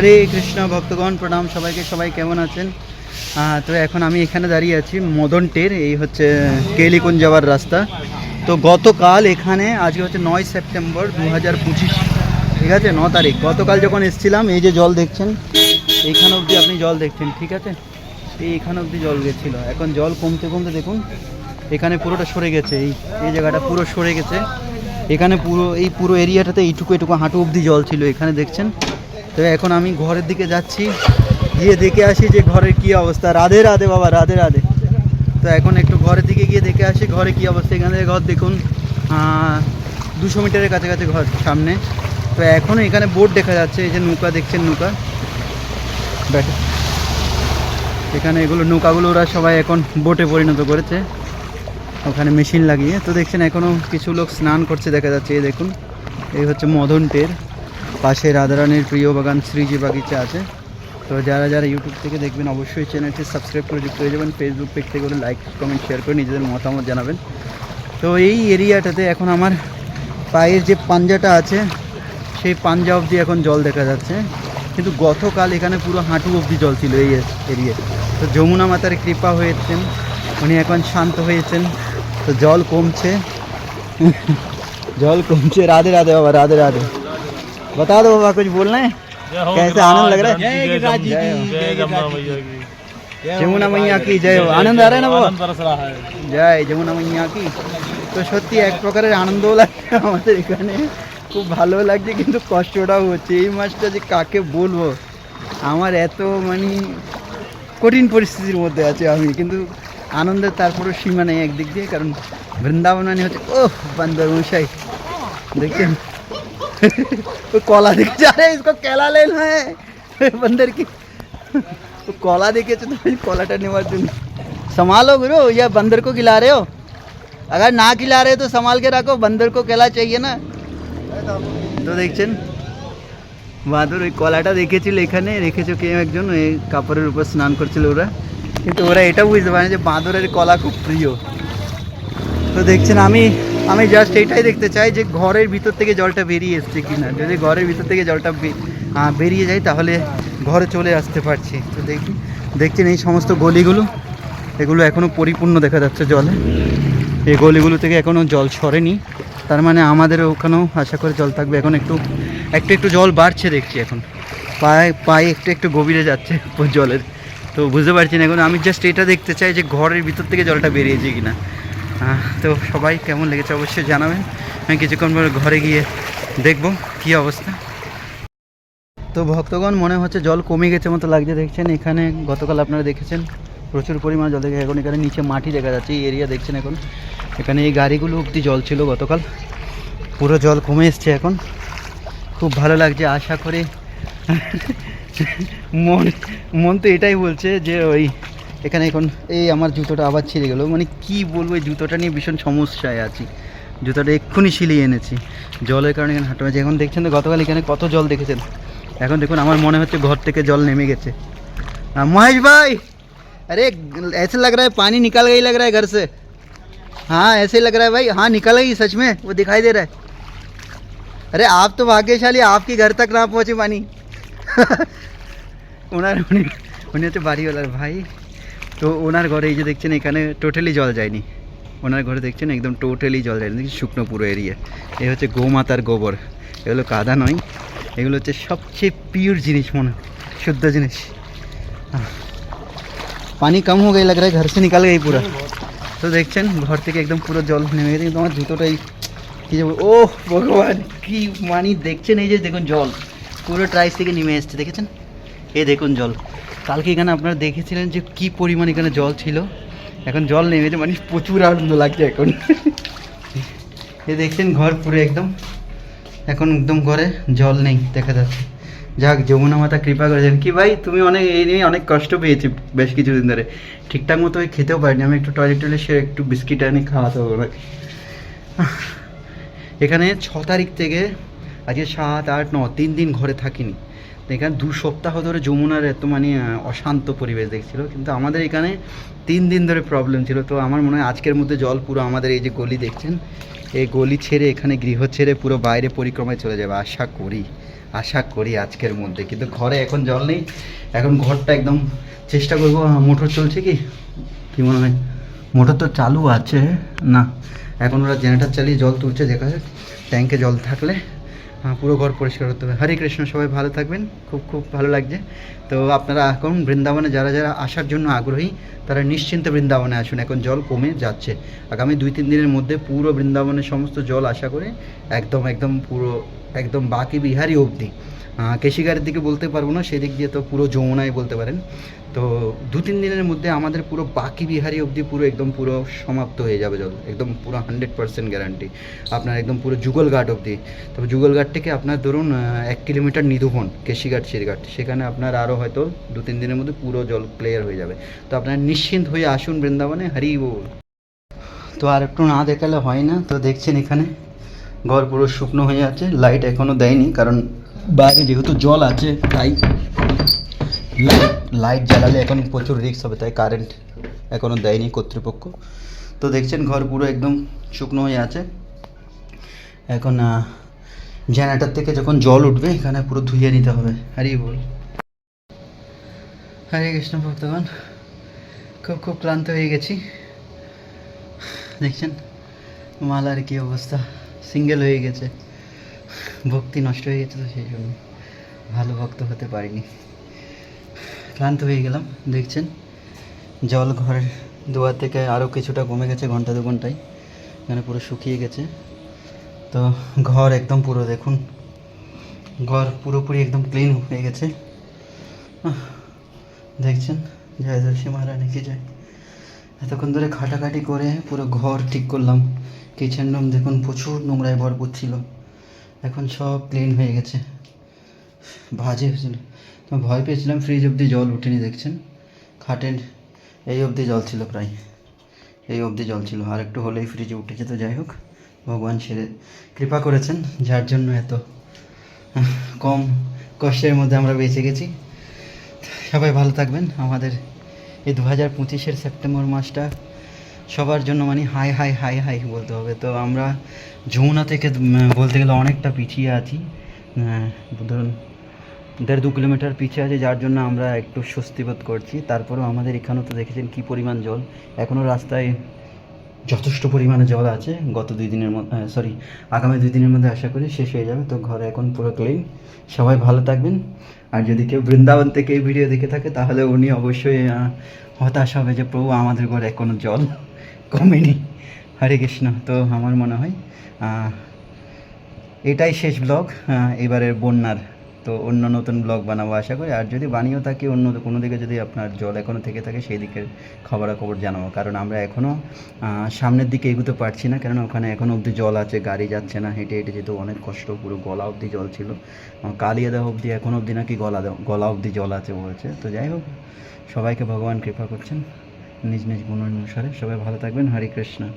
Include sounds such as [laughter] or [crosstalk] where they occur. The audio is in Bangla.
হরে কৃষ্ণ, ভক্তগণ, প্রণাম সবাইকে। সবাই কেমন আছেন? তো এখন আমি এখানে দাঁড়িয়ে আছি, মদন টের, এই হচ্ছে কেলিকুঞ্জ যাওয়ার রাস্তা। তো গতকাল এখানে, আজকে হচ্ছে নয় সেপ্টেম্বর দু হাজার পঁচিশ, ঠিক আছে? ন তারিখ। গতকাল যখন এসেছিলাম, এই যে জল দেখছেন এইখানে অবধি আপনি জল দেখছেন, ঠিক আছে? এই এখানে অবধি জল গেছিল। এখন জল কমতে কমতে দেখুন, এখানে পুরোটা সরে গেছে। এই এই জায়গাটা পুরো সরে গেছে। এখানে পুরো, এই পুরো এরিয়াটাতে এইটুকু এটুকু হাঁটু অবধি জল ছিল, এখানে দেখছেন? তো এখন আমি ঘরের দিকে যাচ্ছি, গিয়ে দেখে আসি যে ঘরের কি অবস্থা। রাধে রাধে বাবা, রাধে রাধে। তো এখন একটু ঘরের দিকে গিয়ে দেখে আসি, ঘরে কি অবস্থা। এখান থেকে ঘর দেখুন দুশো মিটারের কাছাকাছি ঘর সামনে। তো এখনও এখানে বোট দেখা যাচ্ছে, এই যে নৌকা দেখছেন নৌকা? এখানে এগুলো নৌকাগুলো ওরা সবাই এখন বোটে পরিণত করেছে। ওখানে মেশিন লাগিয়ে। তো দেখছেন এখনও কিছু লোক স্নান করছে, দেখা যাচ্ছে, এই দেখুন। এই হচ্ছে মদন টের। পাশে রাধারানীর প্রিয় বাগান শ্রীজি বাগিচা আছে। তো যারা যারা ইউটিউব থেকে দেখবেন, অবশ্যই চ্যানেলটি সাবস্ক্রাইব করে যুক্ত হয়ে যাবেন। ফেসবুক পেজ থেকে লাইক কমেন্ট শেয়ার করে নিজেদের মতামত জানাবেন। তো এই এরিয়াটাতে এখন আমার পায়ের যে পাঞ্জাটা আছে, সেই পাঞ্জা অবধি এখন জল দেখা যাচ্ছে। কিন্তু গতকাল এখানে পুরো হাঁটু অবধি জল ছিল এই এরিয়ায় তো যমুনা মাতার কৃপা হয়েছেন, উনি এখন শান্ত হয়েছেন। তো জল কমছে। জল কমছে। রাধে রাধে বাবা, রাধে রাধে। बता दो बाबा कुछ बोलना है कैसे आनंद लग रहा है जय गिरिराज जी की, जय जय जमुना मैया की যমুনা मैया की जय हो आनंद आ रहा है ना बाबा आनंद बरस रहा है জয় যমুনা মাইয়া কি তো সত্যি এক প্রকারের আনন্দও লাগছে আমাদের এখানে খুব ভালো লাগছে কিন্তু কষ্টটাও হচ্ছে এই মাসটা যে কাকে বলবো আমার এত মানে কঠিন পরিস্থিতির মধ্যে আছে আমি কিন্তু আনন্দের তারপরেও সীমা নেই একদিক দিয়ে কারণ বৃন্দাবন মানে হচ্ছে ও বান্দর মশাই দেখছেন ও কলা দেখেছে আরে इसको কেলা लेना है बंदर की তো কলা দেখেছে তো আমি কলাটা নেওয়ার জন্য संभालो गुरु या बंदर को खिला रहे हो अगर ना खिला रहे तो संभाल के रखो बंदर को केला चाहिए ना তো দেখছেন বাদর ওই কলাটা দেখেছিল এখানে রেখেছো কেউ একজন ওই কাপড়ের উপর স্নান করছিল ওরা কিন্তু ওরা এটা বুঝতে পারে যে বাঁদরের কলা খুব প্রিয় তো দেখছেন আমি আমি জাস্ট এইটাই দেখতে চাই যে ঘরের ভিতর থেকে জলটা বেরিয়ে এসছে কিনা। যদি ঘরের ভিতর থেকে জলটা বেরিয়ে যায় তাহলে ঘরে চলে আসতে পারছি। তো দেখি, দেখছেন এই সমস্ত গলিগুলো? এগুলো এখনও পরিপূর্ণ দেখা যাচ্ছে জলে। এই গলিগুলো থেকে এখনও জল সরেনি তার মানে আমাদের ওখানেও আশা করে জল থাকবে। এখন একটু একটু একটু জল বাড়ছে দেখছি এখন। পায়ে পায়ে একটু একটু গভীরে যাচ্ছে জলের। তো বুঝতে পারছি না এখন। আমি জাস্ট এটা দেখতে চাই যে ঘরের ভিতর থেকে জলটা বেরিয়েছে কিনা। তো সবাই কেমন লেগেছে অবশ্যই জানাবেন। আমি কিছুক্ষণ পরে ঘরে গিয়ে দেখব কী অবস্থা। তো ভক্তগণ, মনে হচ্ছে জল কমে গেছে মতো লাগছে। দেখছেন, এখানে গতকাল আপনারা দেখেছেন, প্রচুর পরিমাণে জল দেখে। এখন এখানে নিচে মাটি দেখা যাচ্ছে, এই এরিয়া দেখছেন এখন। এখানে এই গাড়িগুলো অব্দি জল ছিল গতকাল। পুরো জল কমে এসছে এখন। খুব ভালো লাগছে, আশা করে। মন মন তো এটাই বলছে যে ওই এখানে এখন এই আমার জুতোটা আবার ছিঁড়ে গেলো মানে কি বলবো এই জুতোটা নিয়ে ভীষণ সমস্যায় আছি জুতোটা এক্ষুনি সিলিয়ে এনেছি জলের কারণে এখানে হাঁটু আছে এখন দেখছেন তো গতকাল এখানে কত জল দেখেছেন এখন দেখুন আমার মনে হচ্ছে ঘর থেকে জল নেমে গেছে আহ, মহেশ ভাই अरे ऐसे लग रहा है पानी निकल गई लग रहा है घर से हाँ ऐसे ही लग रहा है भाई हाँ निकल गई सच में वो दिखाई दे रहा है अरे आप तो भाग्यशाली आपके घर तक ना पहुँचे पानी [laughs] ওনার উনি উনি হচ্ছে বাড়িওয়ালার ভাই তো ওনার ঘরে এই যে দেখছেন, এখানে টোটালি জল যায়নি। ওনার ঘরে দেখছেন, একদম টোটালি জল যায়নি। দেখছি শুকনো পুরো এরিয়া এ হচ্ছে গোমাতার গোবর। এগুলো কাদা নয়। এগুলো হচ্ছে সবচেয়ে পিওর জিনিস মনে শুদ্ধ জিনিস। পানি কম হয়ে গেল লাগ রা ঘর সে নিকাল গই পুরো। তো দেখছেন, ঘর থেকে একদম পুরো জল নেমে গেছে। কিন্তু আমার জুতোটাই কি যে ও ভগবান, কি মানি দেখছেন, এই যে দেখুন জল। পুরো ট্রাইস থেকে নেমে এসছে, দেখেছেন? এই দেখুন জল। কালকে এখানে আপনারা দেখেছিলেন যে কি পরিমাণ এখানে জল ছিল। এখন জল নেমেছে মানে প্রচুর আনন্দ লাগছে এখন। এ দেখছেন ঘর পুরো একদম। এখন একদম ঘরে জল নেই, দেখা যাচ্ছে। যাক, যমুনা মাতা কৃপা করেছেন। কি ভাই, তুমি অনেক, এই নিয়ে অনেক কষ্ট পেয়েছি বেশ কিছুদিন ধরে। ঠিকঠাক মতো খেতেও পারিনি। আমি একটু টয়লেট টয়লেট সে একটু বিস্কিট আনি, খাওয়াতে হবে। এখানে ছ তারিখ থেকে আজকে সাত, আট, ন, তিন দিন ঘরে থাকিনি। এখানে দু সপ্তাহ ধরে যমুনার এত মানে অশান্ত পরিবেশ দেখছিল, কিন্তু আমাদের এখানে তিন দিন ধরে প্রবলেম ছিল। তো আমার মনে হয় আজকের মধ্যে জল পুরো আমাদের এই যে গলি দেখছেন, এই গলি ছেড়ে এখানে গৃহ ছেড়ে পুরো বাইরে পরিক্রমায় চলে যাবে। আশা করি আশা করি আজকের মধ্যে। কিন্তু ঘরে এখন জল নেই। এখন ঘরটা একদম চেষ্টা করব মোটর চলছে কি? কি মনে হয়? মোটর তো চালু আছে। না, এখন ওরা জেনারেটার চালিয়ে জল তুলছে, দেখা যাক। ট্যাঙ্কে জল থাকলে পুরো ঘর পরিষ্কার করতে হবে। হরে কৃষ্ণ, সবাই ভালো থাকবেন। খুব খুব ভালো লাগছে। তো আপনারা এখন বৃন্দাবনে যারা যারা আসার জন্য আগ্রহী, তারা নিশ্চিন্তে বৃন্দাবনে আসুন। এখন জল কমে যাচ্ছে। আগামী দুই, তিন দিনের মধ্যে পুরো বৃন্দাবনের সমস্ত জল আশা করে একদম একদম পুরো, একদম বাকি বিহারি অবধি। কেশিগারের দিকে বলতে পারব না, সেদিক দিয়ে তো পুরো যমুনায় বলতে পারেন। তো দু তিন দিনের মধ্যে আমাদের পুরো বাকি বিহারি অবধি পুরো একদম পুরো সমাপ্ত হয়ে যাবে জল, একদম পুরো হান্ড্রেড পার্সেন্ট গ্যারান্টি আপনার একদম পুরো যুগল ঘাট অবধি। তবে যুগল ঘাট থেকে আপনার ধরুন এক কিলোমিটার নিধুবন কেশিঘাট শিরঘাট সেখানে আপনার আরও হয়তো দু তিন দিনের মধ্যে পুরো জল ক্লিয়ার হয়ে যাবে। তো আপনারা নিশ্চিন্ত হয়ে আসুন বৃন্দাবনে, হরি বল। তো আর একটু না দেখালে হয় না, তো দেখছেন এখানে, ঘর পুরো শুকনো হয়ে আছে লাইট এখনও দেয়নি, কারণ বাইরে যেহেতু জল আছে, তাই লাইট লাইট জ্বালালে এখন প্রচুর রিস্ক হবে, তাই কারেন্ট এখনও দেয়নি কর্তৃপক্ষ। তো দেখছেন ঘর পুরো একদম শুকনো হয়ে আছে। এখন জেনারেটার থেকে যখন জল উঠবে, এখানে পুরো ধুইয়ে নিতে হবে। হরি বল। হরে কৃষ্ণ ভক্তগণ খুব খুব ক্লান্ত হয়ে গেছি। দেখছেন, মালার কি অবস্থা সিঙ্গেল হয়ে গেছে। ভক্তি নষ্ট হয়ে গেছে তো সেই জন্য ভালো ভক্ত হতে পারিনি। ক্লান্ত হয়ে গেলাম, দেখছেন? জল ঘরের দুয়ার থেকে আরও কিছুটা কমে গেছে ঘণ্টা দু ঘন্টায় এখানে পুরো শুকিয়ে গেছে। তো ঘর একদম পুরো দেখুন, ঘর পুরোপুরি একদম ক্লিন হয়ে গেছে। দেখছেন? জয় দর্শী মহারানী, কি জয়। এতক্ষণ ধরে খাটাখাটি করে পুরো ঘর ঠিক করলাম। কিচেন রুম দেখুন প্রচুর নোংরায় ভরপুর ছিল। এখন সব ক্লিন হয়ে গেছে। ভাজে হয়েছিল। তো ভয় পেয়েছিলাম ফ্রিজ অবধি জল উঠেনি, দেখছেন? খাটের এই অবধি জল ছিল প্রায়। এই অবধি জল ছিল। আর একটু হলেই ফ্রিজে উঠেছে, তো যাই হোক, ভগবান সেরে কৃপা করেছেন, যার জন্য এত কম কষ্টের মধ্যে আমরা বেঁচে গেছি। সবাই ভালো থাকবেন। আমাদের এই দু হাজার পঁচিশের সেপ্টেম্বর মাসটা সবার জন্য মানে হাই হাই হাই হাই বলতে হবে। তো আমরা যমুনা থেকে বলতে গেলে অনেকটা পিছিয়ে আছি। ধরুন, দেড় দু কিলোমিটার পিছিয়ে আছে, যার জন্য আমরা একটু স্বস্তি বোধ করছি। তারপরেও আমাদের এখানেও তো দেখেছেন কী পরিমাণ জল। এখনও রাস্তায় যথেষ্ট পরিমাণে জল আছে। গত দুই দিনের মধ্যে সরি আগামী দুই দিনের মধ্যে আশা করি শেষ হয়ে যাবে। তো ঘরে এখন পুরো ক্লিন সবাই ভালো থাকবেন। আর যদি কেউ বৃন্দাবন থেকে এই ভিডিও দেখে থাকে, তাহলে উনি অবশ্যই হতাশ হবে যে, প্রভু আমাদের ঘরে এখনও জল কমেনি হরে কৃষ্ণ। তো আমার মনে হয় এটাই শেষ ব্লগ। এবারের বন্যার। তো অন্য নতুন ব্লগ বানাবো আশা করি। আর যদি বানিয়েও থাকি অন্য কোনো দিকে যদি আপনার জল এখনও থেকে থাকে সেই দিকের খবরাখবর জানাব। কারণ আমরা এখনও সামনের দিকে এগোতে পারছি না। কারণ ওখানে এখনও অবধি জল আছে গাড়ি যাচ্ছে না হেঁটে হেঁটে যেতে অনেক কষ্ট। পুরো গলা অবধি জল ছিল। আহ, কালিয়াদহ অবধি এখন অবধি নাকি গলা গলা অবধি জল আছে বলছে। তো যাই হোক সবাইকে ভগবান কৃপা করছেন। নিজ নিজ গুণ অনুসারে সবাই ভালো থাকবেন। হরে কৃষ্ণ।